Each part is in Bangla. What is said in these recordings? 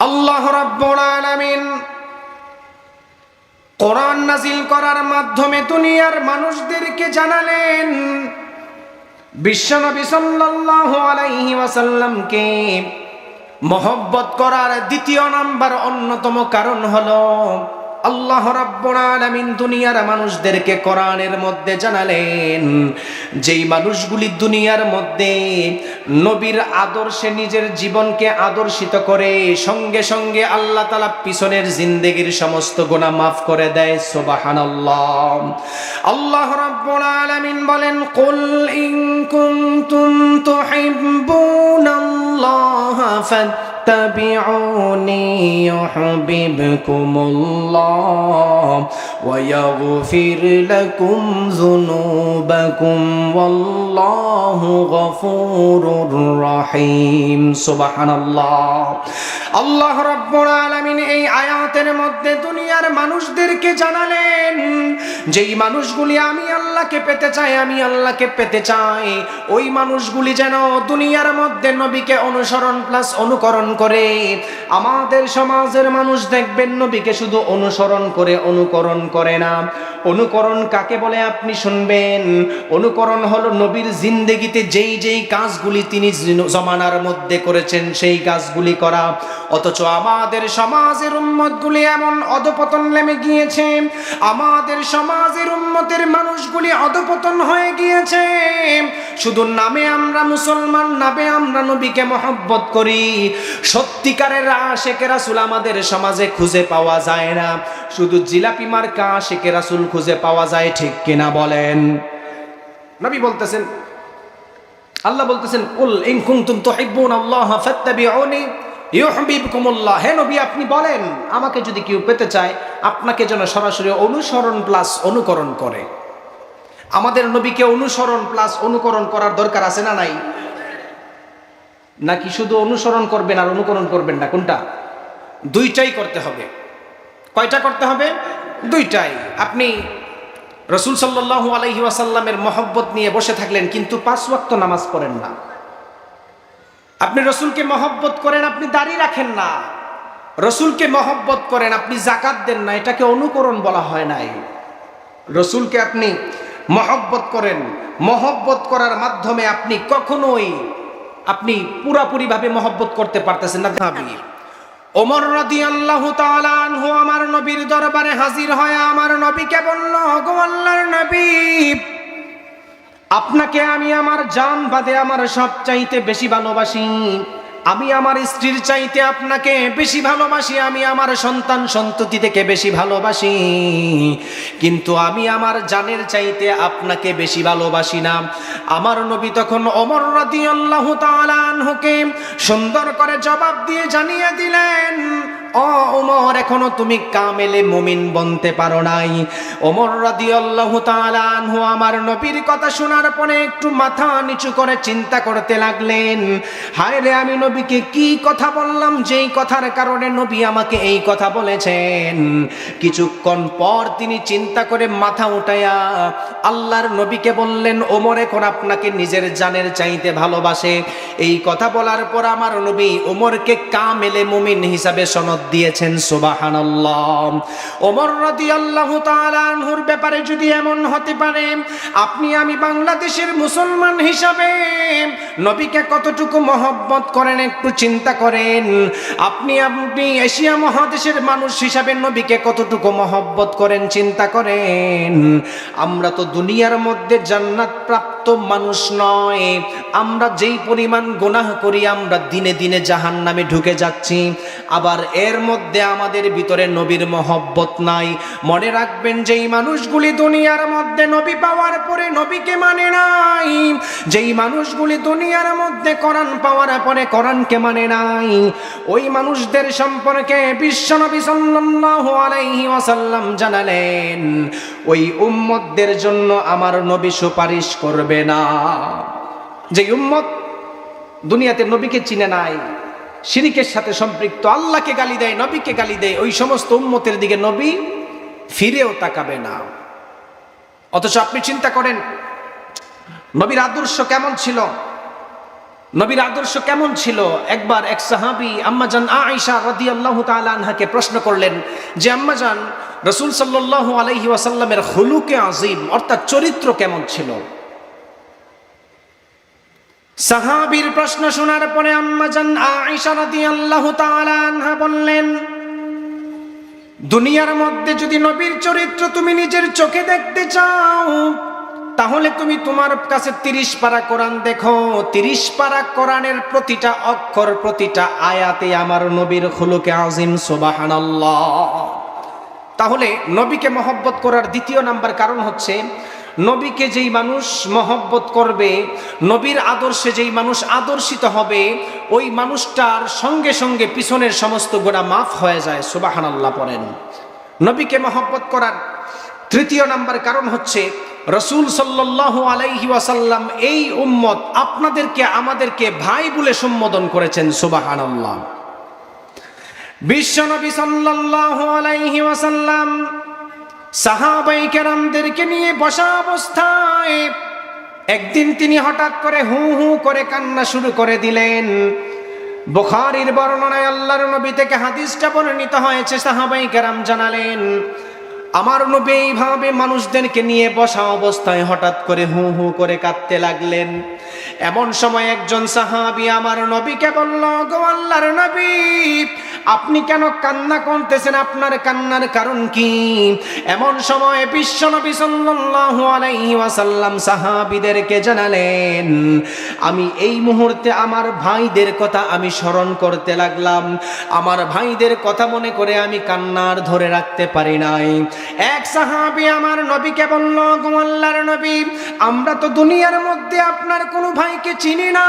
আল্লাহ রাব্বুল আলামিন কোরআন নাজিল করার মাধ্যমে দুনিয়ার মানুষদেরকে জানালেন, বিশ্বনবী সাল্লাল্লাহু আলাইহি ওয়াসাল্লামকে মহব্বত করার দ্বিতীয় নাম্বার অন্যতম কারণ হলো আল্লাহ রাব্বুল আলামিন দুনিয়ার মানুষদেরকে কোরআনের মধ্যে জানালেন, যেই মানুষগুলি দুনিয়ার মধ্যে নবীর আদর্শে নিজের জীবনকে আদর্শিত করে, সঙ্গে সঙ্গে আল্লাহ তাআলা পিছনের জিন্দেগির সমস্ত গুনাহ মাফ করে দেয়, সুবহানাল্লাহ। আল্লাহ রাব্বুল আলামিন বলেন, কুল ইন কুনতুম তুহিব্বুনাল্লাহ فاتبعوني يحببكم الله ويغفر لكم ذنوبكم والله غفور رحيم سبحان الله আল্লাহ রব্বুল আলামিন এই আয়াতের মধ্যে দুনিয়ার মানুষদেরকে জানালেন যেই মানুষগুলি আমি আল্লাহকে পেতে চাই আমি আল্লাহকে পেতে চাই ওই মানুষগুলি যেন দুনিয়ার মধ্যে নবীকে অনুসরণ প্লাস অনুকরণ করে। আমাদের সমাজের মানুষ দেখবেন নবীকে শুধু অনুসরণ করে, অনুকরণ করে না। অনুকরণ কাকে বলে আপনি শুনবেন? অনুকরণ হলো নবীর জিন্দেগিতে যেই যেই কাজগুলি তিনি জমানার মধ্যে করেছেন, সেই কাজগুলি করা। অথচ আমাদের সমাজের উম্মতগুলি এমন অধপতন নেমে গিয়েছে। আমাদের সমাজের উম্মতের মানুষগুলি অধপতন হয়ে গিয়েছে। শুধু নামে আমরা মুসলমান, নামে আমরা নবীকে মহব্বত করি। সত্যিকারের আশেকে রাসুল আমাদের সমাজে খুঁজে পাওয়া যায় না। শুধু জিলাপি মার্কা আশেকে রাসুল খুঁজে পাওয়া যায়, ঠিক কিনা বলেন? নবী বলতেছেন, আল্লাহ বলতেছেন কুল ইন কুনতুম তুহিব্বুন আল্লাহ ফাত্তাবিউনি ইউহিব্বুকুমুল্লাহ। হে নবী, আপনি বলেন, আমাকে যদি কেউ পেতে চায়, আপনাকে যেন সরাসরি অনুসরণ প্লাস অনুকরণ করে। আমাদের নবীকে অনুসরণ প্লাস অনুকরণ করার দরকার আছে না নাই? নাকি শুধু অনুসরণ করবেন আর অনুকরণ করবেন না? কোনটা? দুইটাই করতে হবে। কয়টা করতে হবে? দুইটাই। আপনি রসুল সাল্লাহ আলহি ওয়াসাল্লামের মহব্বত নিয়ে বসে থাকলেন, কিন্তু পাঁচ ওয়াক্ত নামাজ পড়েন না। আপনি রসুলকে মহব্বত করেন, আপনি দাড়ি রাখেন না। রসুলকে মহব্বত করেন, আপনি জাকাত দেন না। এটাকে অনুকরণ বলা হয় নাই। রসুলকে আপনি মহব্বত করেন। মহব্বত করার মাধ্যমে আপনি কখনোই আপনি পুরাপুরিভাবে মহব্বত করতে পারতেছেন না। ভাবি ওমর রাদি আল্লাহ আনহু আমার নবীর দরবারে হাজির হয় আমার নবীকে বলল গো আল্লাহর নবী। আপনাকে আমি আমার জান বাদে আমার সব চাইতে বেশি ভালোবাসি। আমি আমার স্ত্রীর চাইতে আপনাকে বেশি ভালোবাসি, আমি আমার সন্তান সন্ততি থেকে বেশি ভালোবাসি। কিন্তু আমি আমার জানের চাইতে আপনাকে বেশি ভালোবাসি না। আমার নবী তখন অমর রাদি আল্লাহ তালানহকে সুন্দর করে জবাব দিয়ে জানিয়ে দিলেন ও ওমর এখনও তুমি কামেলে মুমিন বনতে পারো নাই। ওমর রাদিয়াল্লাহু তাআলা আনহু আমার নবীর কথা শোনার পরে একটু মাথা নিচু করে চিন্তা করতে লাগলেন। হায় রে, আমি নবীকে কি কথা বললাম? যেই কথার কারণে নবী আমাকে এই কথা বলেছেন। কিছুক্ষণ পর তিনি চিন্তা করে মাথা উঠাইয়া আল্লাহর নবীকে বললেন ওমর এখন আপনাকে নিজের জানের চাইতে ভালোবাসে। এই কথা বলার পর আমার নবী ওমরকে কামেলে মুমিন হিসাবে সনদ দিয়েছেন সুবাহান ওমর রাদি আল্লাহ তালানহুর ব্যাপারে যদি এমন হতে পারে, আপনি আমি বাংলাদেশের মুসলমান হিসাবে নবীকে কতটুকু মহব্বত করেন একটু চিন্তা করেন। আপনি আপনি এশিয়া মহাদেশের মানুষ হিসাবে নবীকে কতটুকু মহব্বত করেন, চিন্তা করেন। আমরা তো দুনিয়ার মধ্যে জান্নাত প্রাপ্ত মানুষ নয়। আমরা যেই পরিমাণ গোনাহ করি, আমরা দিনে দিনে জাহান নামে ঢুকে যাচ্ছি। আবার এর মধ্যে আমাদের ভিতরে নবীর মহব্বত নাই। মনে রাখবেন, যেই মানুষগুলি দুনিয়ার মধ্যে নবী পাওয়ার পরে নবীকে মানে নাই। যেই মানুষগুলি দুনিয়ার মধ্যে কোরআন পাওয়ার পরে কোরআনকে মানে নাই, ওই মানুষদের সম্পর্কে বিশ্বনবী সাল্লাল্লাহু আলাইহি ওয়াসাল্লাম জানালেন, ওই উম্মতদের জন্য আমার নবী সুপারিশ করবে না। যে উম্মত দুনিয়াতে নবীকে চিনে নাই শিরিকের সাথে সম্পৃক্ত, আল্লাহকে গালি দেয়, নবীকে গালি দেয়, ওই সমস্ত উম্মতের দিকে নবী ফিরেও তাকাবে না। অথচ আপনি চিন্তা করেন নবীর আদর্শ কেমন ছিল? নবীর আদর্শ কেমন ছিল? একবার এক সাহাবি আম্মাজান আয়েশা রাদিয়াল্লাহু তাআলা আনহাকে প্রশ্ন করলেন যে, আম্মাজান, রসুল সাল্লাল্লাহু আলাইহি ওয়াসাল্লামের হুলুকে আজিম অর্থাৎ চরিত্র কেমন ছিল? সাহাবীর প্রশ্ন শোনার পরে আম্মাজান আয়েশা রাদিয়াল্লাহু তাআলা আনহা বললেন, দুনিয়ার মধ্যে যদি নবীর চরিত্র তুমি নিজের চোখে দেখতে চাও তাহলে তুমি তোমার কাছে তিরিশ পারা কোরআন দেখো। তিরিশ পারা কোরআনের প্রতিটা অক্ষর, প্রতিটা আয়াতে আমার নবীর খুলুকে আজিম সোবাহান তাহলে নবীকে মহব্বত করার দ্বিতীয় নাম্বার কারণ হচ্ছে, নবীকে যেই মানুষ মহব্বত করবে, নবীর আদর্শে যেই মানুষ আদর্শিত হবে, ওই মানুষটার সঙ্গে সঙ্গে পিছনের সমস্ত গোড়া মাফ হয়ে যায় সুবাহান আল্লাহ পড়েন। নবীকে মহব্বত করার তৃতীয় নাম্বার কারণ হচ্ছে রসুল সাল্লাল্লাহু আলাইহি ওয়াসাল্লাম এই উম্মত আপনাদেরকে, আমাদেরকে ভাই বলে সম্বোধন করেছেন সুবাহান আল্লাহ বিশ্বনবী সাল্লাল্লাহু আলাইহি ওয়াসাল্লাম সাহাবাই কেরামদেরকে নিয়ে বসা অবস্থায় একদিন তিনি হঠাৎ করে হু হু করে কান্না শুরু করে দিলেন। বুখারীর বর্ণনায় আল্লাহর নবী থেকে হাদিসটা বর্ণিত হয়েছে, সাহাবাই কেরাম জানালেন আমার নবী এইভাবে মানুষদেরকে নিয়ে বসা অবস্থায় হঠাৎ করে হু হু করে কাঁদতে লাগলেন। এমন সময় একজন সাহাবি আমার নবীকে বলল, গো আল্লাহর নবী, আপনি কেন কান্না করতেছেন? আপনার কান্নার কারণ কি? এমন সময় বিশ্ব নবী সাল্লাল্লাহু আলাইহি ওয়াসাল্লাম সাহাবীদেরকে জানালেন, আমি এই মুহূর্তে আমার ভাইদের কথা আমি স্মরণ করতে লাগলাম। আমার ভাইদের কথা মনে করে আমি কান্নার ধরে রাখতে পারি নাই। এক সাহাবি আমার নবীকে বলল, গো আল্লাহর নবী, আমরা তো দুনিয়ার মধ্যে আপনার কোনো ভাইকে চিনি না।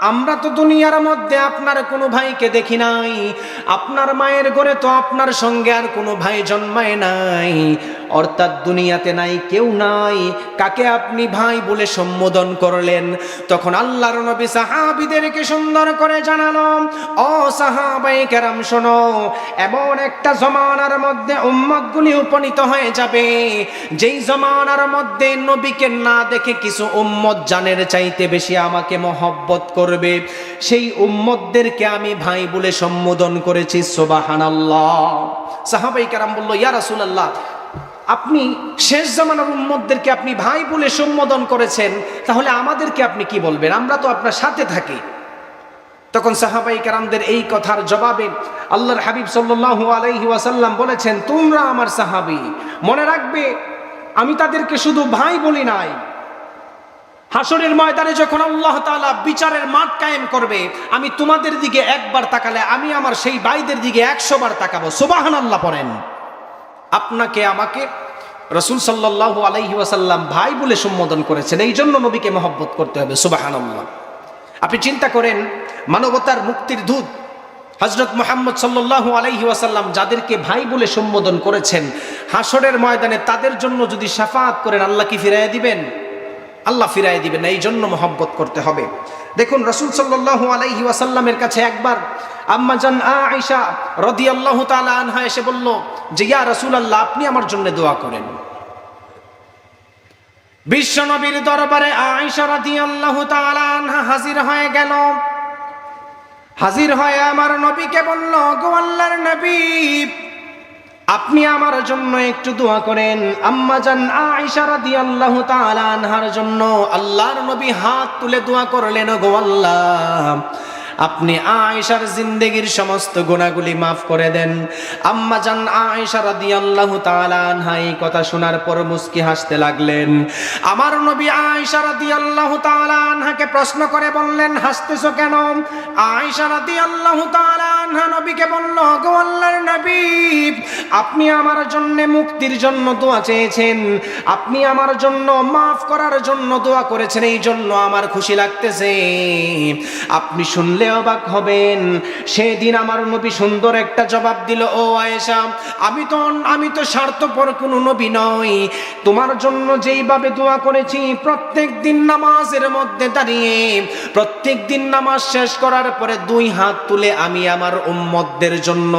আমরা তো দুনিয়ার মধ্যে আপনার কোনো ভাইকে দেখি নাই। আপনার মায়ের ঘরে তো আপনার সঙ্গে আর কোনো ভাই জন্মায় নাই। অর্থাৎ দুনিয়াতে নাই, কেউ নাই। কাকে আপনি ভাই বলে সম্বোধন করলেন? তখন আল্লাহর নবী সাহাবিদেরকে সুন্দর করে জানালো, ও সাহাবাই কেরাম, শোনো, এমন একটা জমানার মধ্যে উম্মতগুলি উপনীত হয়ে যাবে। যেই জমানার মধ্যে নবীকে না দেখে কিছু উম্মত জানের চাইতে বেশি আমাকে মহব্বত করবে, সেই উম্মতদেরকে আমি ভাই বলে সম্বোধন করেছি সোবাহান আল্লাহ সাহাবাই কেরাম বলল, ইয়া রাসূলুল্লাহ আপনি শেষ জামানার উম্মতদেরকে আপনি ভাই বলে সম্বোধন করেছেন, তাহলে আমাদেরকে আপনি কি বলবেন? আমরা তো আপনার সাথে থাকি। তখন সাহাবাই কারামদের এই কথার জবাবে আল্লাহর হাবিব সাল্লাল্লাহু আলাইহি ওয়াসাল্লাম বলেছেন, তোমরা আমার সাহাবি, মনে রাখবে, আমি তাদেরকে শুধু ভাই বলি নাই। হাসরের ময়দানে যখন আল্লাহ তাআলা বিচারের মাঠ কায়েম করবে, আমি তোমাদের দিকে একবার তাকালে আমি আমার সেই ভাইদের দিকে একশো বার তাকাবো। সুবাহান আল্লাহ পড়েন। আপনাকে, আমাকে রসুল সাল্লাহ আলাইহি ওয়াসাল্লাম ভাই বলে সম্বোধন করেছেন, এই জন্য নবীকে মহব্বত করতে হবে সুবাহান আল্লাহ আপনি চিন্তা করেন, মানবতার মুক্তির দূত হজরত মোহাম্মদ সাল্লাহ আলাইহি ওয়াসাল্লাম যাদেরকে ভাই বলে সম্বোধন করেছেন হাসরের ময়দানে তাদের জন্য যদি সাফাত করেন, আল্লাহ কি ফিরাইয়া দিবেন? আল্লাহ ফিরাই দিবেন এই জন্য মহব্বত করতে হবে। দেখুন, রসুল সাল্লাল্লাহু আলাইহি ওয়াসাল্লামের কাছে একবার আম্মা জান আয়েশা রাদিয়াল্লাহু তাআলা আনহা এসে বলল যে, ইয়া রসুল আল্লাহ আপনি আমার জন্য দোয়া করেন। বিশ্বনবীর দরবারে আয়েশা রাদিয়াল্লাহু তাআলা আনহা হাজির হয়ে গেল। হাজির হয়ে আমার নবীকে বলল, গো আল্লাহর নবী আপনি আমার জন্য একটু দোয়া করেন। আম্মা জান আয়েশা রাদিয়াল্লাহু তাআলা আনহার জন্য আল্লাহর নবী হাত তুলে দোয়া করলেন গো আল্লাহ। আপনি আয়েশার জিন্দেগির সমস্ত গুণাগুলি মাফ করে দেন। আম্মা জান আয়েশা রাদিয়াল্লাহু তাআলা আনহা এই কথা শোনার পর মুস্কি হাসতে লাগলেন। আমার নবী আয়েশা রাদিয়াল্লাহু তাআলা আনহাকে প্রশ্ন করে বললেন, হাসতেছো কেন? আয়েশা রাদিয়াল্লাহু তাআলা আনহা নবীকে বলল গো আল্লাহর নবী, আপনি আমার জন্য মুক্তির জন্য দোয়া চেয়েছেন। আপনি আমার জন্য মাফ করার জন্য দোয়া করেছেন এই জন্য আমার খুশি লাগতেছে। আপনি শুনলে অবাক হবেন। সেদিন আমার নবী সুন্দর একটা জবাব দিল, ও আয়েশা, আমি তো আমি তো স্বার্থপর কোনো নবী নই। তোমার জন্য যেইভাবে দোয়া করেছি, প্রত্যেক দিন নামাজের মধ্যে দাঁড়িয়ে, প্রত্যেক দিন নামাজ শেষ করার পরে দুই হাত তুলে আমি আমার উম্মতদের জন্য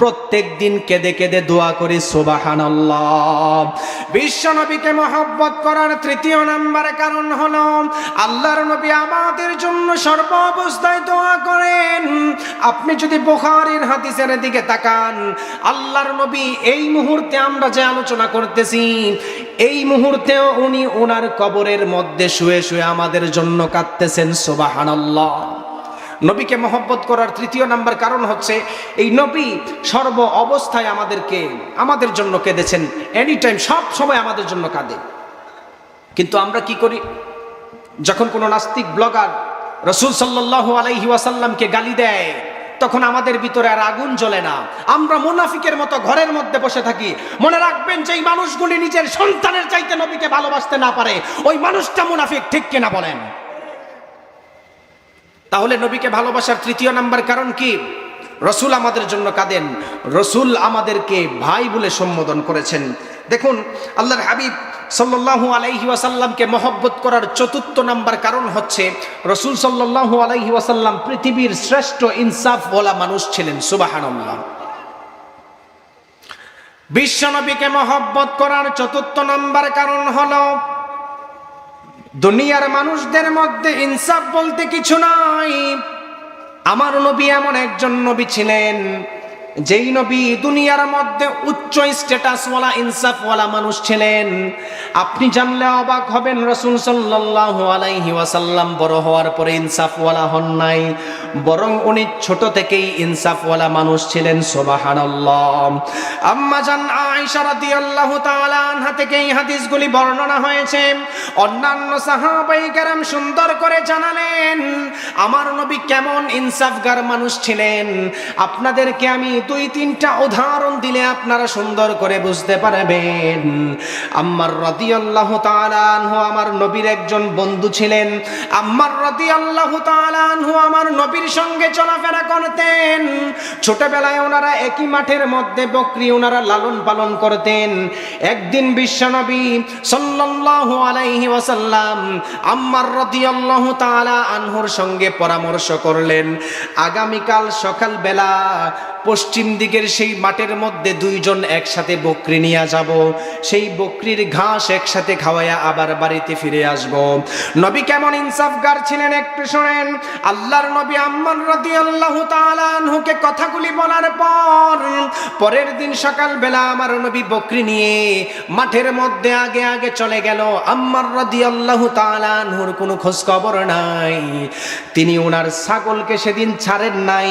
প্রত্যেক দিন কেঁদে কেঁদে দোয়া করি, সুবহানাল্লাহ। বিশ্ব নবীকে মহব্বত করার তৃতীয় নাম্বার কারণ হলো, আল্লাহর নবী আমাদের জন্য সর্ব অবস্থায় করেন। আপনি যদি বুখারীর হাদিসের দিকে তাকান, আল্লাহর নবী এই মুহূর্তে আমরা যে আলোচনা করতেছি, এই মুহূর্তেও উনি ওনার কবরের মধ্যে শুয়ে শুয়ে আমাদের জন্য কাঁদতেছেন, সুবহানাল্লাহ। নবীকে মহব্বত করার তৃতীয় নাম্বার কারণ হচ্ছে, এই নবী সর্ব অবস্থায় আমাদেরকে, আমাদের জন্য কেঁদেছেন। এনি টাইম সব সময় আমাদের জন্য কাঁদে। কিন্তু আমরা কি করি? যখন কোনো নাস্তিক ব্লগার রসুল সাল্লাহ আলাইহি ওয়াসাল্লামকে গালি দেয়। তখন আমাদের ভিতরে আর আগুন জ্বলে না। আমরা মুনাফিকের মতো ঘরের মধ্যে বসে থাকি। মনে রাখবেন যে এই মানুষগুলি নিজের সন্তানের চাইতে নবীকে ভালোবাসতে না পারে। ওই মানুষটা মুনাফিক, ঠিক কিনা বলেন? তাহলে নবীকে ভালোবাসার তৃতীয় নাম্বার কারণ কি? রসুল আমাদের জন্য কাঁদেন। রসুল আমাদেরকে ভাই বলে সম্বোধন করেছেন। দেখুন, আল্লাহর হাবিব সাল্লাল্লাহু আলাইহি ওয়াসাল্লামকে মহব্বত করার চতুর্থ নাম্বার কারণ হচ্ছে, রসুল সাল্লাল্লাহু আলাইহি ওয়াসাল্লাম পৃথিবীর শ্রেষ্ঠ ইনসাফ ইনসাফওয়ালা মানুষ ছিলেন, সুবাহানাল্লাহ। বিশ্বনবীকে মহব্বত করার চতুর্থ নাম্বার কারণ হলো, দুনিয়ার মানুষদের মধ্যে ইনসাফ বলতে কিছু নাই। আমার নবী এমন একজন নবী ছিলেন যেই নবী দুনিয়ার মধ্যে উচ্চ স্ট্যাটাসওয়ালা, ইনসাফওয়ালা মানুষ ছিলেন, আপনি জানলে অবাক হবেন, রসুল সাল্লাল্লাহু আলাইহি ওয়াসাল্লাম বড় হওয়ার পরে ইনসাফওয়ালা হন নাই, বরং উনি ছোট থেকেই ইনসাফওয়ালা মানুষ ছিলেন, সুবহানাল্লাহ। আম্মা জান আয়েশা রাদিয়াল্লাহু তাআলা আনহা থেকে এই হাদিসগুলি বর্ণনা হয়েছে, অন্যান্য সাহাবাই কেরাম সুন্দর করে জানালেন, আমার নবী কেমন ইনসাফগার মানুষ ছিলেন, আপনাদেরকে আমি দুই তিনটা উদাহরণ দিলে আপনারা সুন্দর করে বুঝতে পারবেন। আম্মার রাদিয়াল্লাহু তাআলা আনহু আমার নবীর একজন বন্ধু ছিলেন। আম্মার রাদিয়াল্লাহু তাআলা আনহু আমার নবীর সঙ্গে চলাফেরা করতেন। ছোটবেলায় ওনারা একই মাঠের মধ্যে বকরি ওনারা লালন পালন করতেন। একদিন বিশ্বনবী সাল্লাল্লাহু আলাইহি ওয়াসাল্লাম আম্মার রাদিয়াল্লাহু তাআলা আনহুর সঙ্গে পরামর্শ করলেন, আগামীকাল সকালবেলা পশ্চিম দিকের সেই মাঠের মধ্যে দুইজন একসাথে বকরি নিয়ে যাব। সেই বকরির ঘাস একসাথে খাওয়াইয়া আবার বাড়িতে ফিরে আসব। নবী কেমন ইনসাফগার ছিলেন একটু শোনেন। আল্লাহর নবী আম্মান রাদিয়াল্লাহু তাআলা আনহুকে কথাগুলি বলার পর, পরের দিন সকালবেলা আমার নবী বকরি নিয়ে মাঠের মধ্যে আগে আগে চলে গেল। আম্মার রাদিয়াল্লাহু তাআলা আনহুর কোনো খোঁজ খবর নাই। তিনি ওনার ছাগলকে সেদিন ছাড়েন নাই,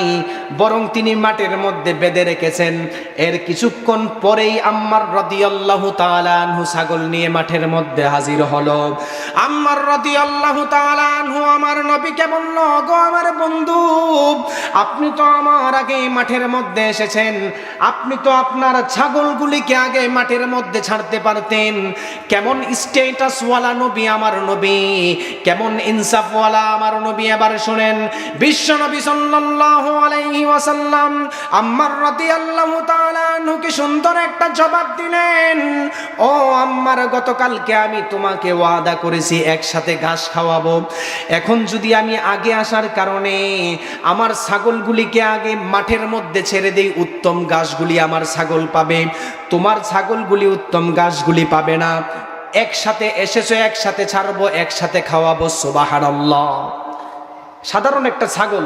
বরং তিনি মাঠের মধ্যে বেঁধে রেখেছেন। এর কিছুক্ষণ পরেই আম্মার রাদিয়াল্লাহু তাআলা আনহু ছাগল নিয়ে মাঠের মধ্যে হাজির হলো। আম্মার রাদিয়াল্লাহু তাআলা আনহু, আমার নবীকে বলল গো আমার বন্ধু? আপনি তো আমার আগে মাঠের মধ্যে এসেছেন। আপনি তো আপনার ছাগলগুলিকে আগে মাঠের মধ্যে ছাড়তে পারতেন। কেমন স্টেটাসওয়ালা নবী আমার নবী? কেমন ইনসাফওয়ালা আমার নবী? এবার শোনেন, বিশ্ব নবী সাল্লাল্লাহু আলাইহি ওয়াসাল্লাম আম্মার রাদিয়াল্লাহু তাআলা আনহুকে সুন্দর একটা জবাব দিলেন, ও আম্মার, গতকালকে আমি তোমাকে ওয়াদা করেছি একসাথে ঘাস খাওয়াবো। এখন যদি আমি আগে আসার কারণে আমার ছাগলগুলিকে আগে মাঠের মধ্যে ছেড়ে দেই, উত্তম ঘাসগুলি আমার ছাগল পাবে। তোমার ছাগলগুলি উত্তম ঘাসগুলি পাবে না। একসাথে এসেছ, একসাথে ছাড়বো, একসাথে খাওয়াবো, সুবহানাল্লাহ। সাধারণ একটা ছাগল,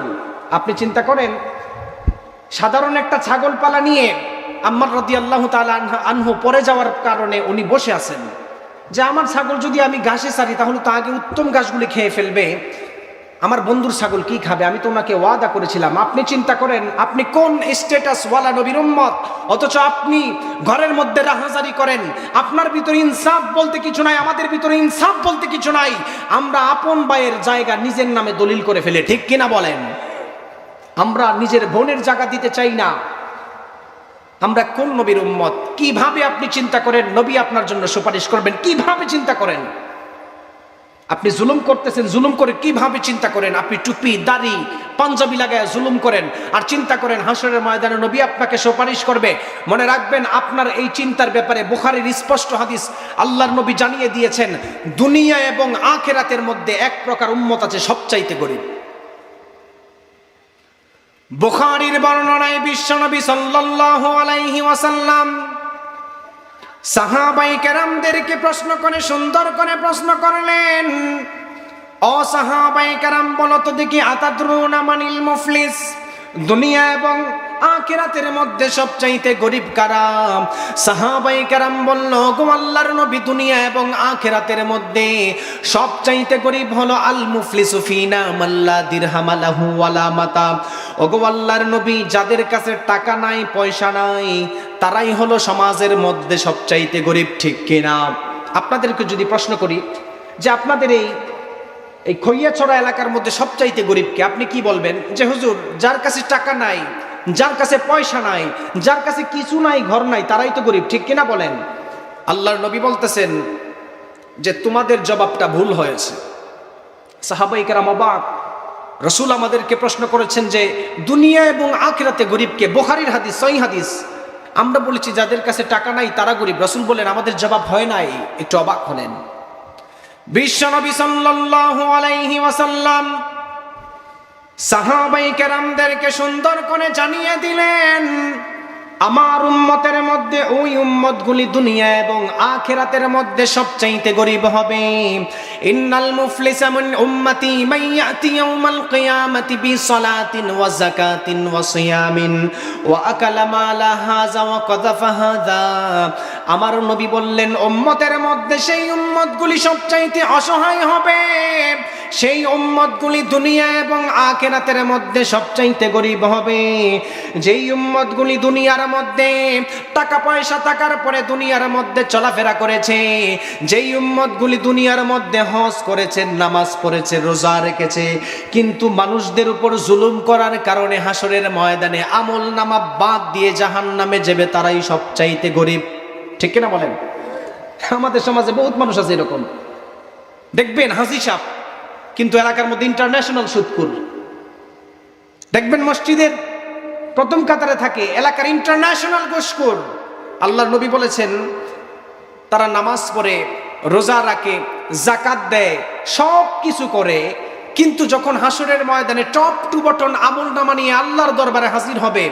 আপনি চিন্তা করেন সাধারণ একটা ছাগল পালা নিয়ে আম্মার রদি আল্লাহ আনহু পরে যাওয়ার কারণে উনি বসে আছেন। যে আমার ছাগল যদি আমি ঘাসে সারি তাহলে তো আগে উত্তম ঘাসগুলি খেয়ে ফেলবে। আমার বন্ধুর ছাগল কি খাবে? আমি তো ওনাকে ওয়াদা করেছিলাম। আপনি চিন্তা করেন, আপনি কোন স্ট্যাটাস ওয়ালা নবীর উম্মত? অথচ আপনি ঘরের মধ্যে রাহাজারি করেন। আপনার ভিতরে ইনসাফ বলতে কিছু নাই, আমাদের ভিতরে ইনসাফ বলতে কিছু নাই। আমরা আপন ভাইয়ের জায়গা নিজের নামে দলিল করে ফেলে, ঠিক কিনা বলেন? আমরা নিজের বোনের জায়গা দিতে চাই না। আমরা কোন নবীর উম্মত? কীভাবে আপনি চিন্তা করেন? নবী আপনার জন্য সুপারিশ করবেন? কীভাবে চিন্তা করেন? আপনি জুলুম করতেছেন, জুলুম করে কীভাবে চিন্তা করেন? আপনি টুপি, দাড়ি, পাঞ্জাবি লাগায় জুলুম করেন আর চিন্তা করেন, হাসরের ময়দানে নবী আপনাকে সুপারিশ করবে। মনে রাখবেন, আপনার এই চিন্তার ব্যাপারে বুখারীর স্পষ্ট হাদিস আল্লাহর নবী জানিয়ে দিয়েছেন, দুনিয়া এবং আখেরাতের মধ্যে এক প্রকার উম্মত আছে সবচাইতে গরিব। বুখারীর বর্ণনায় বিশ্বনবী সাল্লাল্লাহু আলাইহি ওয়াসাল্লাম সাহাবাই কেরামদেরকে প্রশ্ন করে, সুন্দর করে প্রশ্ন করলেন, ও সাহাবাই কেরাম, বলো তো দেখি আতাদ্রুনা মানিল মুফলিস, দুনিয়া এবং আখিরাতের মধ্যে সবচাইতে গরিব কারাম সাহাবাই কারাম বলল, গো আল্লাহর নবী দুনিয়া এবং আখিরাতের মধ্যে সবচাইতে গরিব হলো আল মুফলিসু ফিনা মাল্লা দিরহাম লাহু ওয়ালা মাতা। ওগো আল্লাহর নবী, যাদের কাছে টাকা নাই, পয়সা নাই, তারাই হলো সমাজের মধ্যে সবচাইতে গরিব, ঠিক কিনা আপনাদেরকে যদি প্রশ্ন করি যে আপনাদের এই এই খইয়াছড়া এলাকার মধ্যে সবচাইতে গরিবকে আপনি কি বলবেন? যে হুজুর, যার কাছে টাকা নাই যার কাছে পয়সা নাই, যার কাছে কিছু নাই, ঘর নাই, তারাই তো গরিব, ঠিক কিনা বলেন? আল্লাহর নবী বলতেছেন যে তোমাদের জবাবটা ভুল হয়েছে। সাহাবাই কেরাম অবাক। রসুল আমাদেরকে প্রশ্ন করেছেন যে, দুনিয়া এবং আখিরাতে গরিবকে, বোখারির হাদিস সই হাদিস, আমরা বলেছি যাদের কাছে টাকা নাই, তারা গরিব। রসুল বলেন, আমাদের জবাব হয় নাই। একটু অবাক হলেন। বিশ্ব বিশ্বনবী সাল্লাল্লাহু আলাইহি ওয়াসাল্লাম সাহাবাই কেরামদেরকে সুন্দর করে জানিয়ে দিলেন, আমার উম্মতের মধ্যে ওই উম্মতগুলি দুনিয়া এবং আখেরাতের মধ্যে সবচাইতে গরিব হবে। ইন্নাল মুফলিসা মিন ওয়া যাকাতিন ওয়া সিয়ামিন। মালা আমার নবী বললেন, উম্মতের মধ্যে সেই উম্মতগুলি সবচাইতে অসহায় হবে। সেই উম্মতগুলি দুনিয়া এবং আখেরাতের মধ্যে সবচাইতে গরিব হবে। যেই উম্মতগুলি দুনিয়ার মধ্যে টাকা পয়সা থাকার পরে দুনিয়ার মধ্যে চলাফেরা করেছে, যেই উম্মতগুলি দুনিয়ার মধ্যে হজ করেছে নামাজ পড়েছে, রোজা রেখেছে। কিন্তু মানুষদের উপর জুলুম করার কারণে হাসরের ময়দানে আমল নামা বাদ দিয়ে জাহান নামে যাবে তারাই সবচাইতে গরিব। ঠিক কিনা বলেন? আমাদের সমাজে বহুত মানুষ আছে এরকম। দেখবেন হাসি সাপ, কিন্তু এলাকার মধ্যে ইন্টারন্যাশনাল সুদকুর দেখবেন মসজিদের প্রথম কাতারে থাকে, এলাকার ইন্টারন্যাশনাল গোসকুর আল্লাহর নবী বলেছেন, তারা নামাজ পড়ে রোজা রাখে জাকাত দেয়, সব কিছু করে, কিন্তু যখন হাসুরের ময়দানে টপ টু বটন আমল নামা নিয়ে আল্লাহর দরবারে হাজির হবে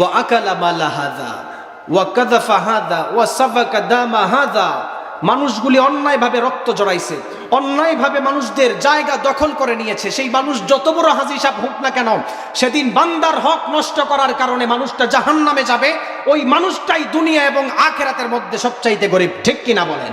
ও আকালা মালা ওয়া কাদাফা ওয়া সাফাকা দামা হাদা। মানুষগুলি অন্যায়ভাবে রক্ত জড়াইছে, অন্যায়ভাবে মানুষদের জায়গা দখল করে নিয়েছে। সেই মানুষ যত বড় হাজি সাহেব হোক না কেন, সেদিন বান্দার হক নষ্ট করার কারণে মানুষটা জাহান নামে যাবে। ওই মানুষটাই দুনিয়া এবং আখেরাতের মধ্যে সবচাইতে গরিব, ঠিক কিনা বলেন?